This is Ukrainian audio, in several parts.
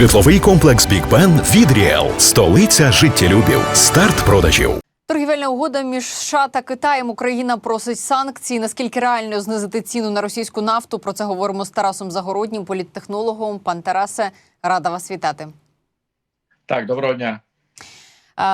Житловий комплекс Бік Бен від Ріел. Столиця життєлюбів. Старт продажів. Торгівельна угода між США та Китаєм. Україна просить санкції. Наскільки реально знизити ціну на російську нафту? Про це говоримо з Тарасом Загороднім, політтехнологом. Пан Тарасе, рада вас вітати. Так, доброго дня.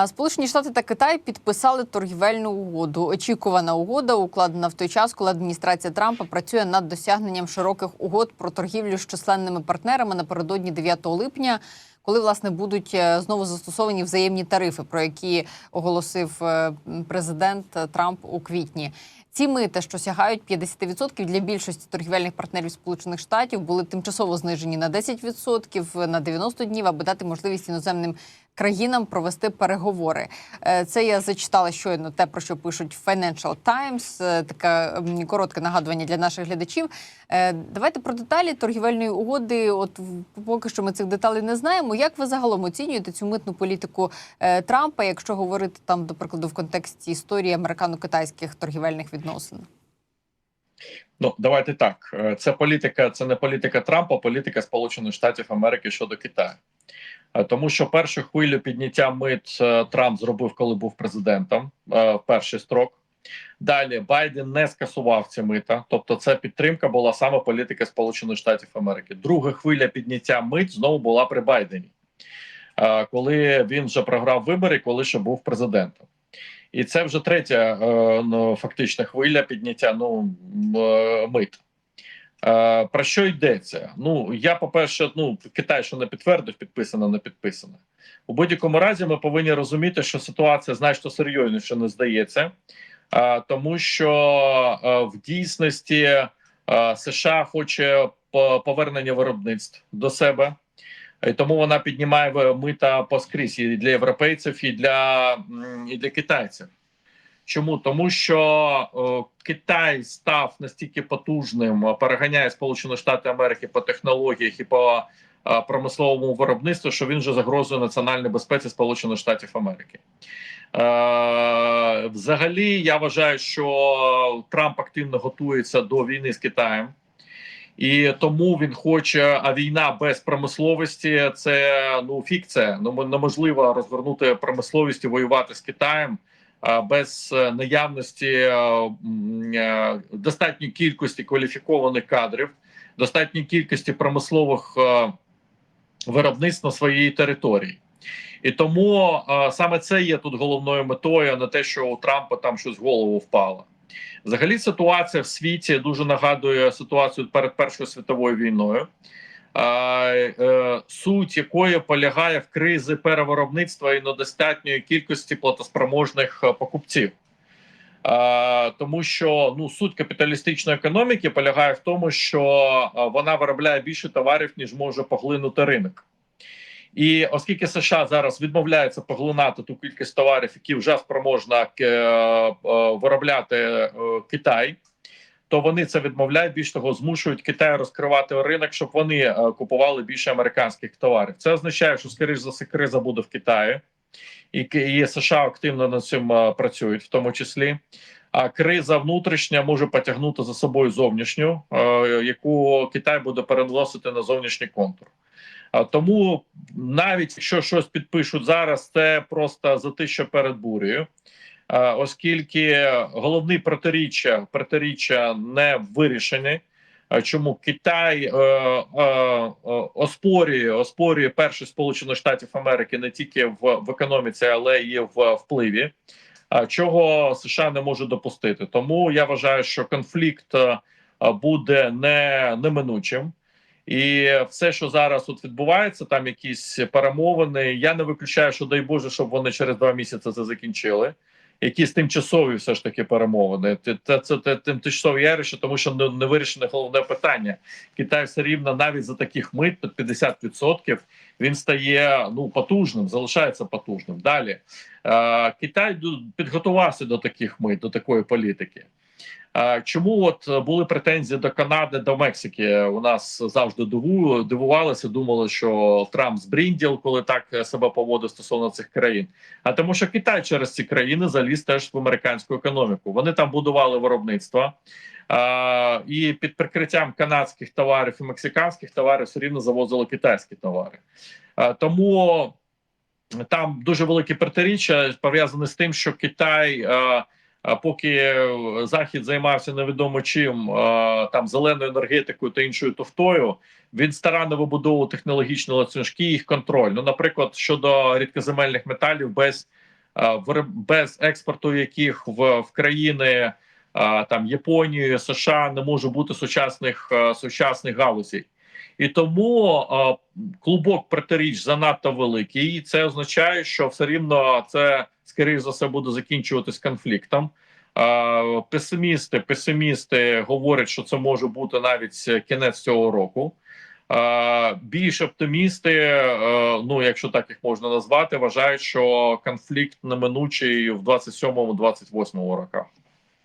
Сполучені Штати та Китай підписали торгівельну угоду. Очікувана угода укладена в той час, коли адміністрація Трампа працює над досягненням широких угод про торгівлю з численними партнерами напередодні 9 липня, коли власне будуть е, знову застосовані взаємні тарифи, про які оголосив е, президент Трамп у квітні. Ці мита, що сягають 50% для більшості торгівельних партнерів Сполучених Штатів, були тимчасово знижені на 10% на 90 днів, аби дати можливість іноземним країнам провести переговори. Е, Це я зачитала щойно те, про що пишуть Financial Times. Е, Таке коротке нагадування для наших глядачів. Е, Давайте про деталі торгівельної угоди. От поки що ми цих деталей не знаємо. Як ви загалом оцінюєте цю митну політику Трампа, якщо говорити там, до прикладу, в контексті історії американо-китайських торгівельних відносин? Ну давайте так. Це політика, це не політика Трампа, а політика Сполучених Штатів Америки щодо Китаю. Е, Тому що першу хвилю підняття мит е, Трамп зробив, коли був президентом е, в перший строк. Далі Байден не скасував ці мита, тобто це підтримка була саме політика Сполучених Штатів Америки. Друга хвиля підняття мит знову була при Байдені, е, коли він вже програв вибори, коли ще був президентом. І це вже третя е, ну, фактична хвиля підняття ну, е, мит. Е, Про що йдеться? Ну я по перше, ну Китай, що не підтвердив, підписано, не підписано. У будь-якому разі ми повинні розуміти, що ситуація значно серйозніше не здається, е, тому що е, в дійсності США хоче повернення виробництв до себе. І тому вона піднімає мита поскрізь і для європейців, і для, і для китайців. Чому? Тому що о, Китай став настільки потужним, переганяє Сполучені Штати Америки по технологіях і по е, промисловому виробництву, що він вже загрозує національній безпеці Сполучених Штатів Америки. Е, взагалі, я вважаю, що Трамп активно готується до війни з Китаєм. І тому він хоче, а війна без промисловості це ну фікція. Ну неможливо розвернути промисловість і воювати з Китаєм без е, наявності е, е, достатньої кількості кваліфікованих кадрів, достатньої кількості промислових виробництв на своїй території. І тому саме це є тут головною метою, а не те, що у Трампа там щось в голову впало. Взагалі, ситуація в світі дуже нагадує ситуацію перед Першою світовою війною, суть якої полягає в кризі перевиробництва і недостатньої кількості платоспроможних е, покупців. Е, тому що ну суть капіталістичної економіки полягає в тому, що е, вона виробляє більше товарів, ніж може поглинути ринок. І оскільки США зараз відмовляється поглинати ту кількість товарів, які вже спроможна е, е, виробляти е, Китай, то вони це відмовляють. Більш того, змушують Китай розкривати ринок, щоб вони е, купували більше американських товарів. Це означає, що скоріш за все криза буде в Китаї, і, і США активно над цим е, працюють, в тому числі. А криза внутрішня може потягнути за собою зовнішню, е, яку Китай буде переносити на зовнішній контур. Тому навіть якщо щось підпишуть зараз, це просто за те, що перед бурею, оскільки головні протиріччя протиріччя не вирішені. А Чому Китай е, е, е, оспорює оспорює першість Сполучених Штатів Америки не тільки в, в економіці, але й в впливі, чого США не може допустити. Тому я вважаю, що конфлікт е, буде не неминучим. І все, що зараз тут відбувається, там якісь перемовини. Я не виключаю, що дай Боже, щоб вони через два місяці це закінчили. Якісь тимчасові все ж таки перемовини. Це це, це, тимчасові явище, тому що не, не вирішене головне питання. Китай все рівно навіть за таких мит під 50% він стає ну потужним, залишається потужним. Далі е, Китай підготувався до таких мит, до такої політики. Е, Чому от е, були претензії до Канади, до Мексики? У нас завжди дивувалися, думали, що Трамп збрінділ, коли так е, себе поводив стосовно цих країн. А тому, що Китай через ці країни заліз теж в американську економіку. Вони там будували виробництво, А, і під прикриттям канадських товарів і мексиканських товарів все рівно завозили китайські товари. А, тому там дуже велике протиріччя пов'язане з тим, що Китай, а, поки Захід займався невідомо чим там зеленою енергетикою та іншою тофтою, він старанно вибудовував технологічні ланцюжки, їх контроль. Ну, наприклад, щодо рідкоземельних металів, без без експорту яких в, в країни там Японії, США не може бути сучасних сучасних галузей. І тому а, клубок протиріч занадто великий, і це означає, що все рівно це скоріш за все буде закінчуватись конфліктом. Песимісти, песимісти говорять, що це може бути навіть кінець цього року. Більш оптимісти, е, ну якщо так їх можна назвати, вважають, що конфлікт неминучий в 27-28 роках.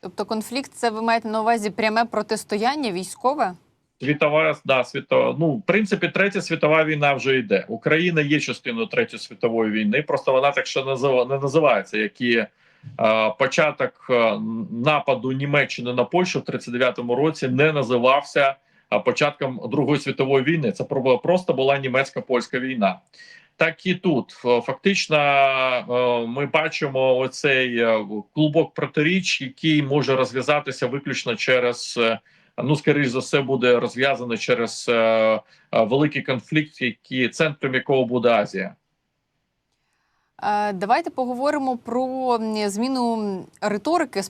Тобто конфлікт це ви маєте на увазі пряме протистояння військове? Світова да, світова. Ну, в принципі, третя світова війна вже йде. Україна є частиною третьої світової війни. Просто вона так ще не називається. Як і початок е, нападу Німеччини на Польщу в 39-му році не називався початком Другої світової війни. Це просто була німецька польська війна. Так і тут фактично е, ми бачимо оцей е, клубок протиріч, який може розв'язатися виключно через. Ну скоріш за все буде розв'язано через е, е, великий конфлікт, який центром якого буде Азія. Е, Давайте поговоримо про зміну риторики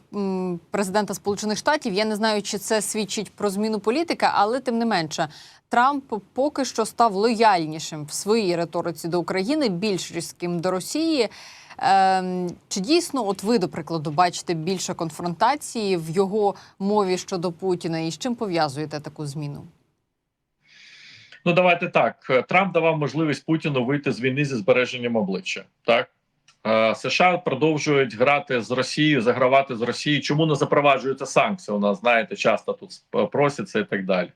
президента Сполучених Штатів. Я не знаю, чи це свідчить про зміну політики, але тим не менше, Трамп поки що став лояльнішим в своїй риториці до України, більш різким до Росії. Ем, Чи дійсно, от ви, до прикладу, бачите більше конфронтації в його мові щодо Путіна, і з чим пов'язуєте таку зміну? Ну давайте так. Трамп давав можливість Путіну вийти з війни зі збереженням обличчя. Так Е, США продовжують грати з Росією, загравати з Росією. Чому не запроваджуються санкції? У нас знаєте, часто тут просяться і так далі.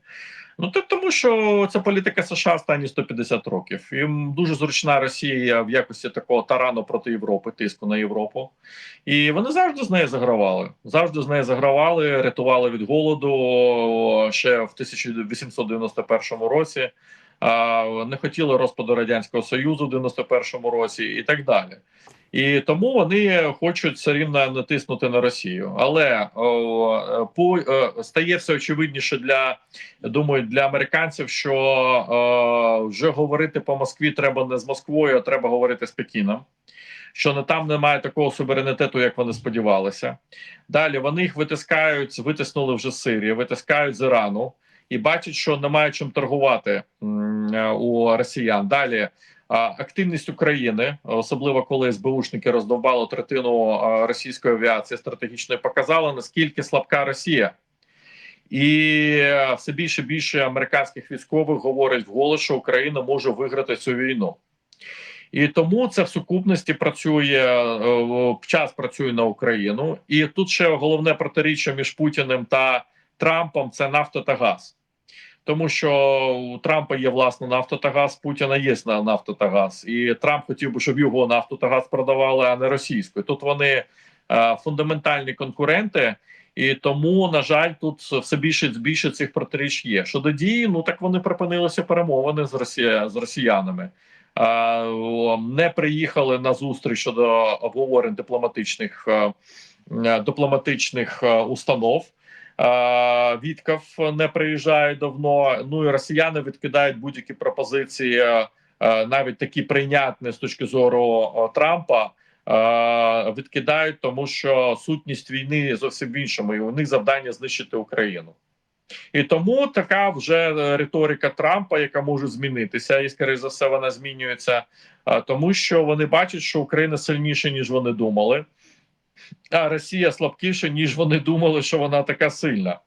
Ну то тому, що це політика США останні 150 років. Їм дуже зручна Росія в якості такого тарану проти Європи, тиску на Європу. І вони завжди з нею загравали. Завжди з нею загравали, рятували від голоду ще в 1891 році. Не хотіли розпаду радянського союзу в 91-му році, і так далі. І тому вони хочуть все рівно натиснути на Росію. Але о, по е, стає все очевидніше для думаю, для американців, що е, вже говорити по Москві треба не з Москвою, а треба говорити з Пекіном. Що не там немає такого суверенітету, як вони сподівалися. Далі вони їх витискають, витиснули вже з Сирії, витискають з Ірану і бачать, що немає чим торгувати е, у росіян. Далі активність України, особливо коли СБУшники роздовбали третину російської авіації стратегічної, показала наскільки слабка Росія. І все більше і більше американських військових говорять вголос, що Україна може виграти цю війну. І тому це в сукупності працює е, час працює на Україну. І тут ще головне протиріччя між Путіним та Трампом це нафта та газ. Тому що у Трампа є власна нафта та газ, Путіна є на нафта та газ, і Трамп хотів би, щоб його нафту та газ продавали, а не російською. Тут вони е, фундаментальні конкуренти, і тому, на жаль, тут все більше більше цих протиріч є. Щодо дії, ну так вони припинилися перемовини з Росія з росіянами. Е, не приїхали на зустріч щодо обговорень дипломатичних е, е, дипломатичних установ. Е, Вітков не приїжджає давно. Ну і росіяни відкидають будь-які пропозиції, е, навіть такі прийнятні з точки зору е, Трампа. е, Відкидають, тому що сутність війни зовсім в іншому, і у них завдання знищити Україну. І тому така вже е, риторика Трампа, яка може змінитися, і скоріше за все вона змінюється, е, тому що вони бачать, що Україна сильніша ніж вони думали, а Росія слабкіша, ніж вони думали, що вона така сильна.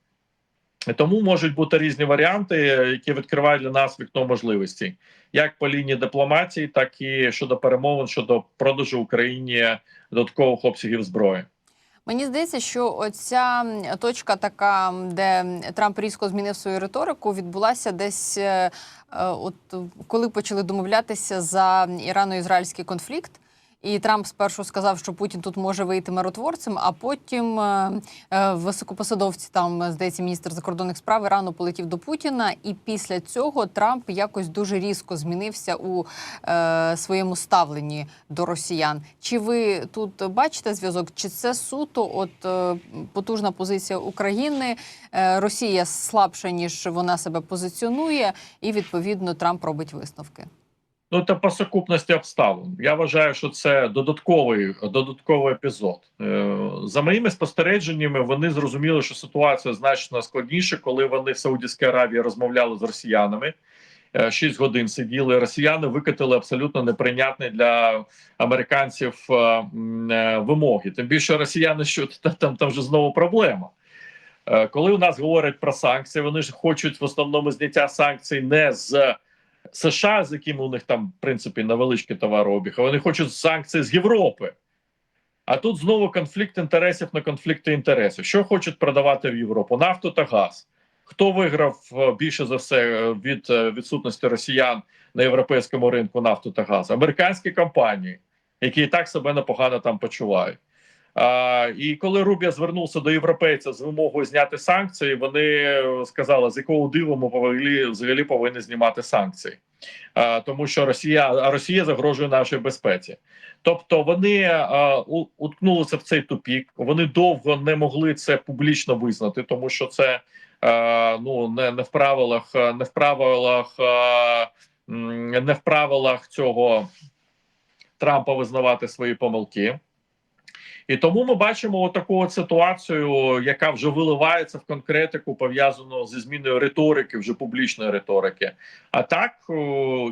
Тому можуть бути різні варіанти, які відкривають для нас вікно можливостей, як по лінії дипломатії, так і щодо перемовин щодо продажу Україні додаткових обсягів зброї. Мені здається, що оця точка, така, де Трамп різко змінив свою риторику, відбулася десь, е, е, от коли почали домовлятися за ірано-ізраїльський конфлікт. І Трамп спершу сказав, що Путін тут може вийти миротворцем, а потім е, е, високопосадовці, там здається, міністр закордонних справ Ірану полетів до Путіна. І після цього Трамп якось дуже різко змінився у е, своєму ставленні до росіян. Чи ви тут бачите зв'язок? Чи це суто от е, потужна позиція України? Е, Росія слабша ніж вона себе позиціонує, і відповідно Трамп робить висновки. Ну та по сукупності обставин. Я вважаю, що це додатковий додатковий епізод. Е, За моїми спостереженнями, вони зрозуміли, що ситуація значно складніша, коли вони в Саудівській Аравії розмовляли з росіянами. е, Шість годин сиділи. Росіяни викатили абсолютно неприйнятні для американців е, вимоги. Тим більше росіяни, що там, там вже знову проблема. Коли у нас говорять про санкції, вони ж хочуть в основному зняття санкцій не з США, з якими у них там в принципі невеличкий товарообіг, а вони хочуть санкції з Європи. А тут знову конфлікт інтересів на конфлікти інтересів. Що хочуть продавати в Європу? Нафту та газ. Хто виграв е, більше за все е, від е, відсутності росіян на європейському ринку нафту та газ? Американські компанії, які і так себе непогано там почувають. І коли Рубія звернувся до європейця з вимогою зняти санкції, вони е, сказали, з якого диву ми повинні, взагалі повинні знімати санкції, а, тому що Росія Росія загрожує нашій безпеці. Тобто вони а, у- уткнулися в цей тупік. Вони довго не могли це публічно визнати, тому що це а, ну не, не в правилах, не в правилах, а, не в правилах цього Трампа визнавати свої помилки. І тому ми бачимо таку от ситуацію, яка вже виливається в конкретику, пов'язану зі зміною риторики, вже публічної риторики. А так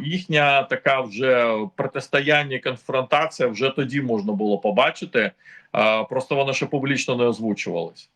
їхня така вже протистояння, конфронтація вже тоді можна було побачити. Просто вона ще публічно не озвучувалась.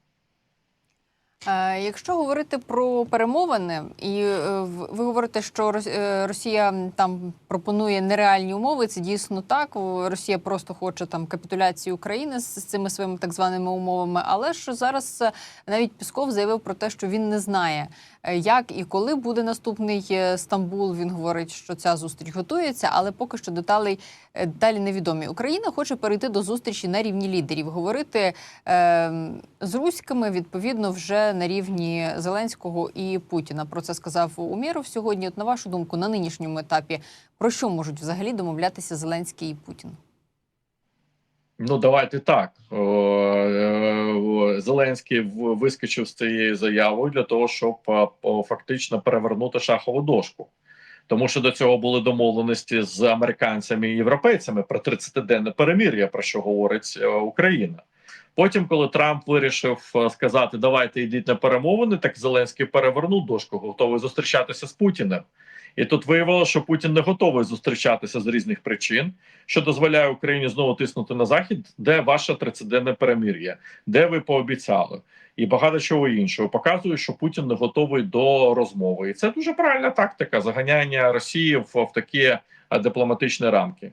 Е, Якщо говорити про перемовини, і е, ви говорите, що е, Росія там пропонує нереальні умови, це дійсно так. Росія просто хоче там капітуляції України з цими своїми так званими умовами. Але ж зараз навіть Пісков заявив про те, що він не знає, як і коли буде наступний е, Стамбул. Він говорить, що ця зустріч готується, але поки що деталей е, деталі невідомі. Україна хоче перейти до зустрічі на рівні лідерів, говорити е, з руськими відповідно вже на рівні Зеленського і Путіна. Про це сказав Умєров сьогодні. От на вашу думку, на нинішньому етапі про що можуть взагалі домовлятися Зеленський і Путін? Ну давайте так. Е, Зеленський вискочив з цією заявою для того, щоб фактично перевернути шахову дошку. Тому що до цього були домовленості з американцями і європейцями про 30-денне перемир'я, про що говорить е, Україна. Потім, коли Трамп вирішив е, сказати, давайте йдіть на перемовини, так Зеленський перевернув дошку, готовий зустрічатися з Путіним. І тут виявилося, що Путін не готовий зустрічатися з різних причин, що дозволяє Україні знову тиснути на захід, де ваше 30-денне перемир'я, де ви пообіцяли, і багато чого іншого. Показує, що Путін не готовий до розмови, і це дуже правильна тактика заганяння Росії в, в такі е, дипломатичні рамки.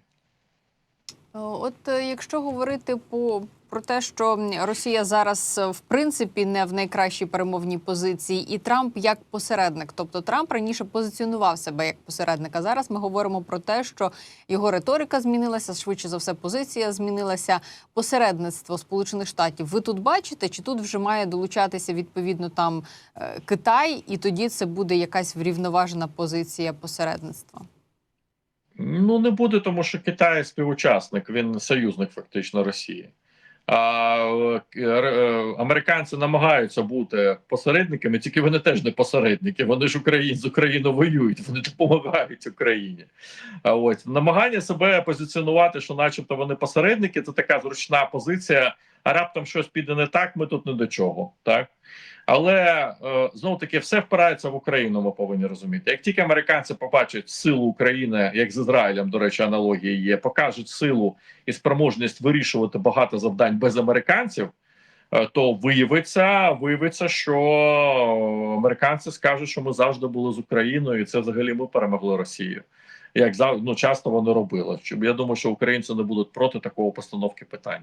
От е, якщо говорити по про те, що Росія зараз е, в принципі не в найкращій перемовній позиції, і Трамп як посередник, тобто Трамп раніше позиціонував себе як посередник. А зараз ми говоримо про те, що його риторика змінилася, швидше за все, позиція змінилася. Посередництво Сполучених Штатів. Ви тут бачите, чи тут вже має долучатися відповідно там е, Китай, і тоді це буде якась врівноважена позиція посередництва? Ну не буде, тому що Китай співучасник, він союзник фактично Росії. А е, е, американці намагаються бути посередниками, тільки вони теж не посередники. Вони ж Україн з Україною воюють, вони допомагають Україні. А от намагання себе позиціонувати, що, начебто, вони посередники, це така зручна позиція. А раптом щось піде не так, ми тут не до чого. Так але е, знову таки все впирається в Україну. Ми повинні розуміти. Як тільки американці побачать силу України, як з Ізраїлем, до речі, аналогії є, покажуть силу і спроможність вирішувати багато завдань без американців. е, То виявиться, виявиться, що американці скажуть, що ми завжди були з Україною, і це взагалі ми перемогли Росію. Як ну, часто вони робили. Я думаю, що українці не будуть проти такого постановки питань.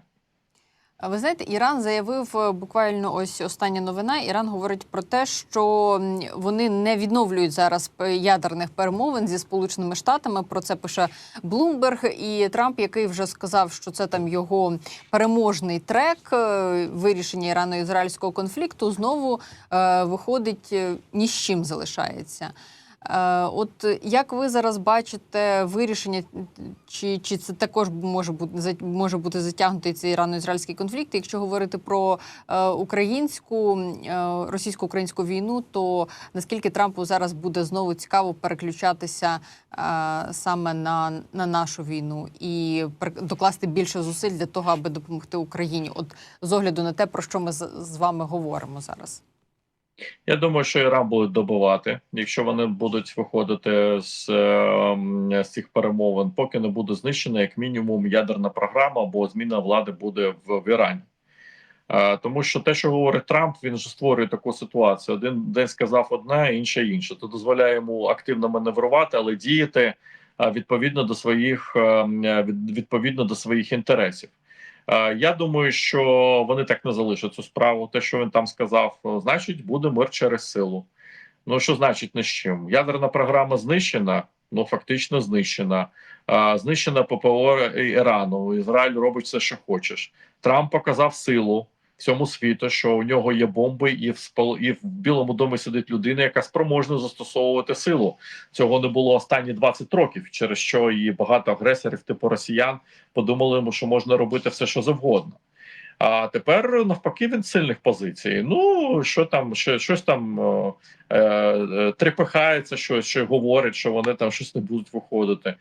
Ви знаєте, Іран заявив е, буквально ось остання новина. Іран говорить про те, що вони не відновлюють зараз ядерних перемовин зі Сполученими Штатами. Про це пише Блумберг і Трамп, який вже сказав, що це там його переможний трек е, вирішення ірано-ізраїльського конфлікту. Знову е, виходить е, ні з чим залишається. Е, От як ви зараз бачите вирішення, чи, чи це також може бути може бути затягнутий цей ірано-ізраїльський конфлікт? Якщо говорити про е, українську е, російсько-українську війну, то наскільки Трампу зараз буде знову цікаво переключатися саме на, на нашу війну і докласти більше зусиль для того, аби допомогти Україні? От з огляду на те, про що ми з, з вами говоримо зараз. Я думаю, що Іран буде добивати, якщо вони будуть виходити з, е, з цих перемовин, поки не буде знищена як мінімум ядерна програма або зміна влади буде в, в Ірані. Е, Тому що те, що говорить Трамп, він вже створює таку ситуацію. Один день сказав одне, інше інше. Це дозволяє йому активно маневрувати, але діяти е, відповідно до своїх е, м, від- відповідно до своїх інтересів. Е, Я думаю, що вони так не залишать цю справу. Те, що він там сказав, е, значить, буде мир через силу. Ну що значить не з чим? Ядерна програма знищена. Ну фактично знищена. Е, Знищена ППО Ірану. Ізраїль робить все, що хочеш. Трамп показав силу всьому світу, що у нього є бомби, і в спол... і в Білому домі сидить людина, яка спроможна застосовувати силу. Цього не було останні 20 років, через що і багато агресорів, типу росіян, подумали, що можна робити все, що завгодно. А тепер навпаки він сильних позицій. Ну що там, що, щось там е, е, трепихається, щось що говорить, що вони там щось не будуть виходити.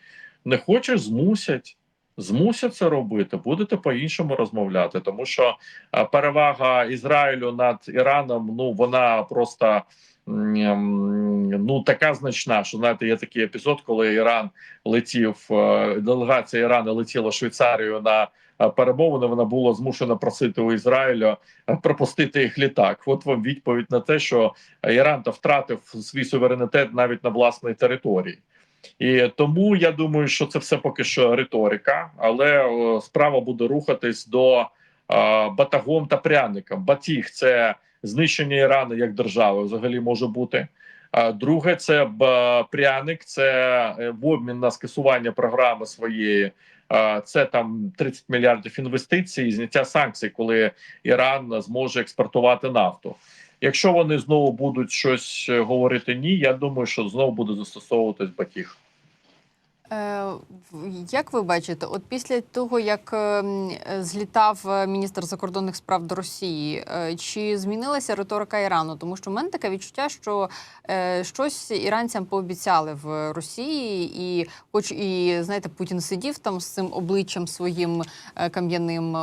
Не хочеш, змусять. Змусять це робити, будете по-іншому розмовляти, тому що е, перевага Ізраїлю над Іраном, ну вона просто ну така значна, що знаєте, є такий епізод, коли Іран летів, е, делегація Ірану летіла Швейцарію на е, перемовини. Вона була змушена просити у Ізраїля пропустити їх літак. От вам відповідь на те, що Іран та втратив свій суверенітет навіть на власній території. І тому я думаю, що це все поки що риторика, але справа буде рухатись до батагом та пряником. Батіг це знищення Ірану як держави, взагалі може бути. А друге, це б, пряник, це е, в обмін на скасування програми своєї. Це там 30 мільярдів інвестицій, зняття санкцій, коли Іран зможе експортувати нафту. Якщо вони знову будуть щось е, говорити ні, я думаю, що знову буде застосовуватись батіг. Е, Як ви бачите, от після того, як е, м, е, злітав е, міністр закордонних справ до Росії, чи змінилася риторика Ірану? Тому що в мене таке відчуття, що щось іранцям пообіцяли в Росії, і, хоч і знаєте, Путін сидів там з цим обличчям своїм кам'яним,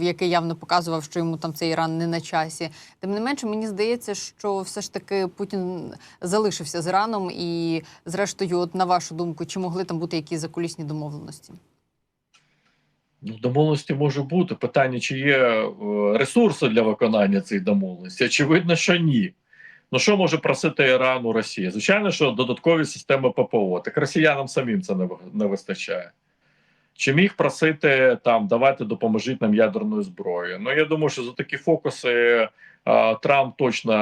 яке явно показував, що йому там цей Іран не на часі. Тим не менше, мені здається, що все ж таки Путін залишився з Іраном, і зрештою, от на вашу думку, чи могли там бути якісь закулісні домовленості? Ну, домовленості може бути. Питання, чи є е, ресурси для виконання цих домовленостей? Очевидно, що ні. Ну що може просити Іран у Росії? Звичайно, що додаткові системи ППО. Так росіянам самим це не вистачає. Чи міг просити там давайте допоможіть нам ядерною зброєю? Ну я думаю, що за такі фокуси е, Трамп точно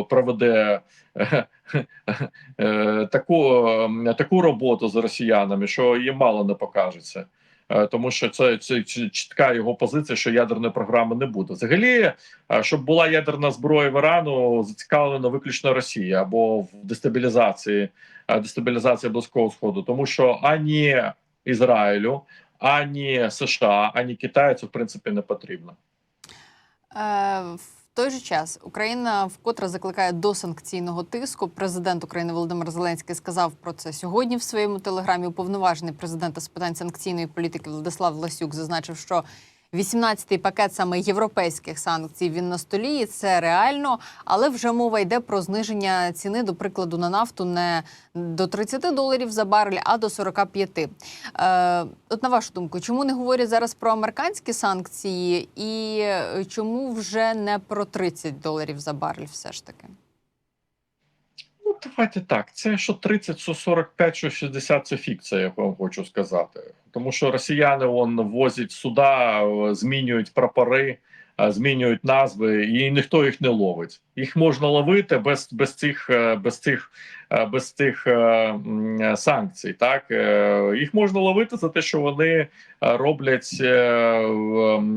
е, проведе е, е, таку, таку роботу з росіянами, що їм мало не покажеться. Тому що це, це чітка його позиція, що ядерної програми не буде. Взагалі, щоб була ядерна зброя в Ірану, зацікавлена виключно Росія або в дестабілізації, дестабілізації близького сходу, тому що ані Ізраїлю, ані США, ані Китаю це в принципі не потрібно. Е, в той же час Україна вкотре закликає до санкційного тиску. Президент України Володимир Зеленський сказав про це сьогодні в своєму телеграмі. Уповноважений президента з питань санкційної політики Владислав Ласюк зазначив, що 18-й пакет саме європейських санкцій він на столі, і це реально, але вже мова йде про зниження ціни, до прикладу, на нафту не до 30 доларів за барель, а до 45. Е, от на вашу думку, чому не говорять зараз про американські санкції, і чому вже не про 30 доларів за барель, все ж таки? Ну, давайте так. Це що 30, що 45, що 60 це фікція, я вам хочу сказати. Тому що росіяни вон возять суда, е, змінюють прапори, е, змінюють назви, і ніхто їх не ловить. Їх можна ловити без, без цих, е, без цих, без цих санкцій. Так їх можна ловити за те, що вони роблять,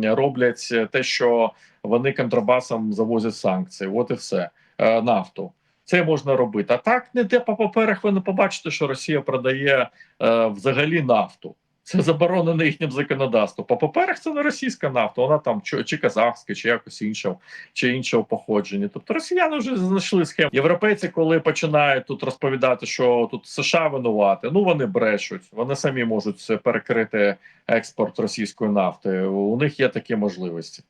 роблять те, що вони контрабасом завозять санкції. От і все нафту. Це можна робити. А так ніде по паперах ви не побачите, що Росія продає е, взагалі нафту. Це заборонено їхнім законодавством. По паперах це не російська нафта, вона там чи, чи казахська, чи якось іншого, чи іншого походження. Тобто росіяни вже знайшли схему. Європейці, коли починають тут розповідати, що тут США винувати, ну вони брешуть. Вони самі можуть перекрити експорт російської нафти. У них є такі можливості.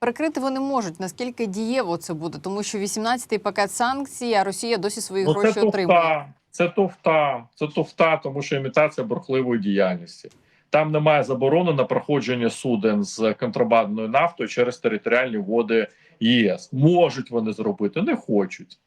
Перекрити вони можуть. Наскільки дієво це буде? Тому що 18-й пакет санкцій, а Росія досі свої Ну, гроші це отримує. це туфта, це туфта, тому що імітація бурхливої діяльності. Там немає заборони на проходження суден з контрабандною нафтою через територіальні води ЄС. Можуть вони зробити, не хочуть.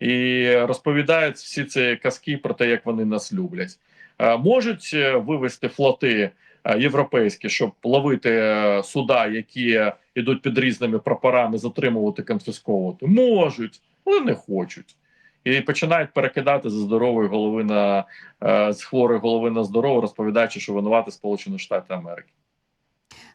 І розповідають всі ці казки про те, як вони нас люблять. Е, Можуть е, вивести флоти е, європейські, щоб ловити суда, які йдуть під різними прапорами, затримувати, конфісковувати. Можуть, але не хочуть. І починають перекидати за здорової голови на е, з хворої голови на здорову, розповідаючи, що винувати Сполучені Штати Америки.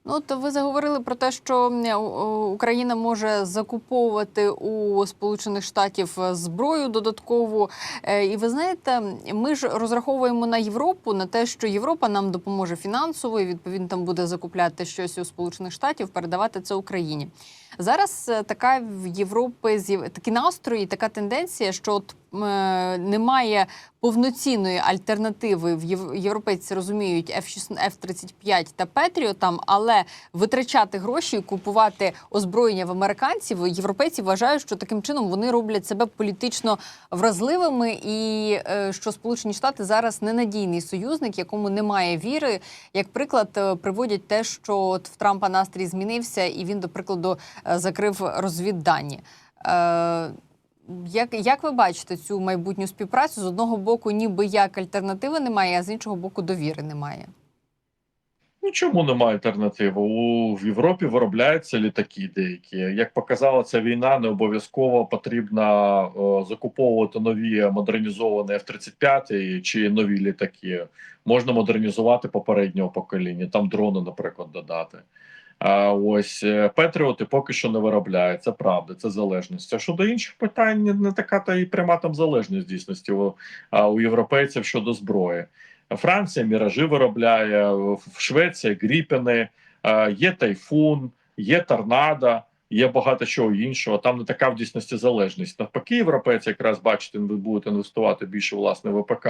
Ну, то ви заговорили про те, що е, у- Україна може закуповувати у Сполучених Штатів е, зброю додаткову. Е, І ви знаєте, ми ж розраховуємо на Європу, на те, що Європа нам допоможе фінансово, і відповідно там буде закупляти щось у Сполучених Штатів, передавати це Україні. Зараз е, така в Європи з'яв- такі настрої, така тенденція, що от е, немає повноцінної альтернативи в Єв- європейці розуміють F-16, F-35 та Петріотам, але витрачати гроші купувати озброєння в американців. Європейці вважають, що таким чином вони роблять себе політично вразливими, і е, що Сполучені Штати зараз ненадійний союзник, якому немає віри. Як приклад, е, приводять те, що от в Трампа настрій змінився, і він, до прикладу, закрив розвіддані. Е, як, як ви бачите цю майбутню співпрацю? З одного боку, ніби як альтернативи немає, а з іншого боку, довіри немає. Ну чому немає альтернативи? У в Європі виробляються літаки деякі. Як показала ця війна, не обов'язково потрібно е, закуповувати нові модернізовані F-35 чи нові літаки. Можна модернізувати попереднього покоління, там дрони, наприклад, додати. А ось е, Петріоти поки що не виробляють. Це правда, це залежність. А щодо інших питань, не- така та і пряма там залежність дійсності у, у європейців щодо зброї. Франція міражі виробляє, в Швеція гріпени, е, є тайфун, є торнадо, є багато чого іншого. Там не така в дійсності залежність. Навпаки, європейці якраз бачите, ви будете інвестувати більше в власне ВПК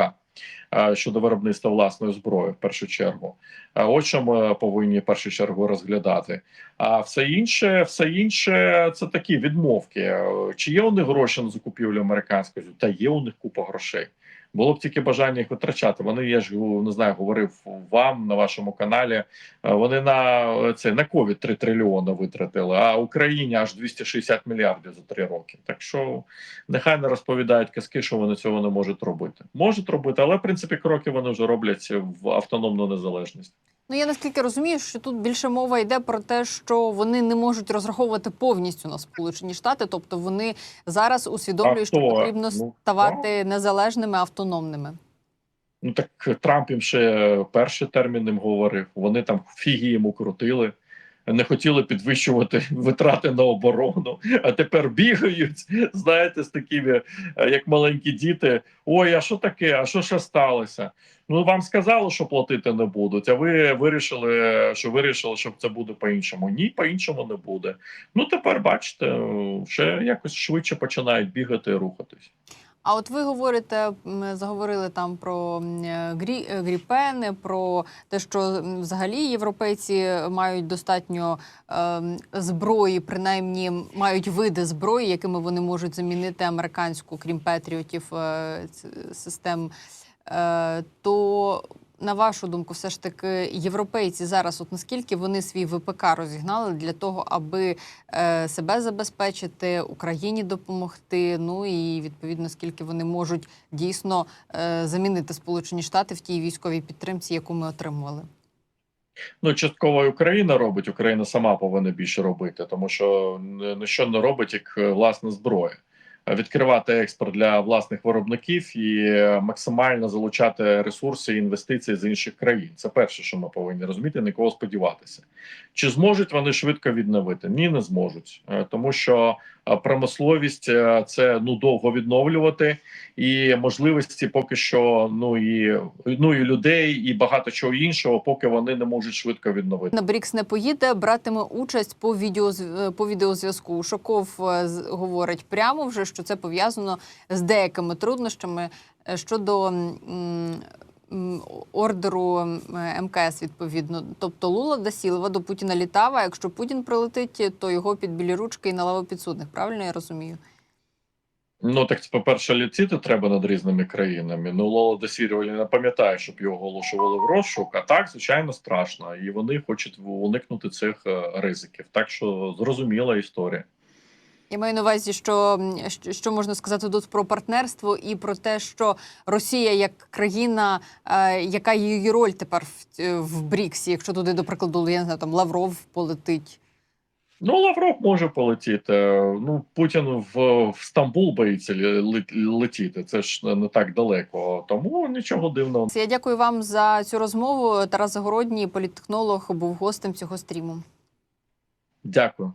е, щодо виробництва власної зброї, в першу чергу. От що ми повинні в першу чергу розглядати. А все інше, все інше це такі відмовки. Чи є у них гроші на закупівлю американської? Та є у них купа грошей. Було б тільки бажання їх витрачати. Вони я ж не знаю, говорив вам на вашому каналі. е, Вони на е, це на ковід 3 трильйони витратили, а Україні аж 260 мільярдів за три роки. Так що нехай не розповідають казки, що вони цього не можуть робити. Можуть робити, але в принципі кроки вони вже роблять в автономну незалежність. Ну я наскільки розумію, що тут більше мова йде про те, що вони не можуть розраховувати повністю на Сполучені Штати, тобто вони зараз усвідомлюють, що потрібно Ну, ставати незалежними, автономними. Ну так Трамп їм ще перший термін їм говорив. Вони там фіги йому крутили, не хотіли підвищувати витрати на оборону, а тепер бігають, знаєте, з такими, е, як маленькі діти. Ой, а що таке? А що ще сталося? Ну вам сказали, що платити не будуть. А ви вирішили, що вирішили, що це буде по-іншому. Ні, по-іншому не буде. Ну тепер бачите, ще якось швидше починають бігати і рухатись. А от ви говорите, заговорили там про грі, е, гріпени, про те, що взагалі європейці мають достатньо е, зброї, принаймні мають види зброї, якими вони можуть замінити американську, крім петріотів е, систем. Е, то на вашу думку, все ж таки європейці зараз, от наскільки вони свій ВПК розігнали для того, аби е, себе забезпечити, Україні допомогти? Ну і відповідно, скільки вони можуть дійсно е, замінити Сполучені Штати в тій військовій підтримці, яку ми отримували? Ну, частково Україна робить, Україна сама повинна більше робити, тому що не не що не робить як е, власна зброя. Відкривати експорт для власних виробників і максимально залучати ресурси і інвестиції з інших країн. Це перше, що ми повинні розуміти, на кого сподіватися. Чи зможуть вони швидко відновити? Ні, не зможуть, Е, тому що е, промисловість е, це ну довго відновлювати, і можливості поки що ну і ну і людей, і багато чого іншого, поки вони не можуть швидко відновити. На Брікс не поїде, братиме участь по відео по відеозв'язку. Шоков говорить прямо вже, що це пов'язано з деякими труднощами е, щодо ордеру МКС. Відповідно, тобто Лула да Сілва до Путіна літав. А якщо Путін прилетить, то його під білі ручки і на лаву підсудних. Правильно я розумію? Ну так по перше, літіти треба над різними країнами. Ну Лола Десірова не пам'ятає, щоб його оголошували в розшук. А так, звичайно, страшно, і вони хочуть уникнути цих е, ризиків. Так що зрозуміла історія. Я маю на увазі, що, що- можна сказати тут про партнерство і про те, що Росія як країна, е, яка її роль тепер в, е, в Бріксі, якщо туди, до прикладу, я не знаю, там Лавров полетить. Ну, Лавров може полетіти. Ну, Путін в, в Стамбул боїться летіти. Це ж не так далеко. Тому нічого дивного. Я дякую вам за цю розмову. Тарас Загородній, політтехнолог, був гостем цього стріму. Дякую.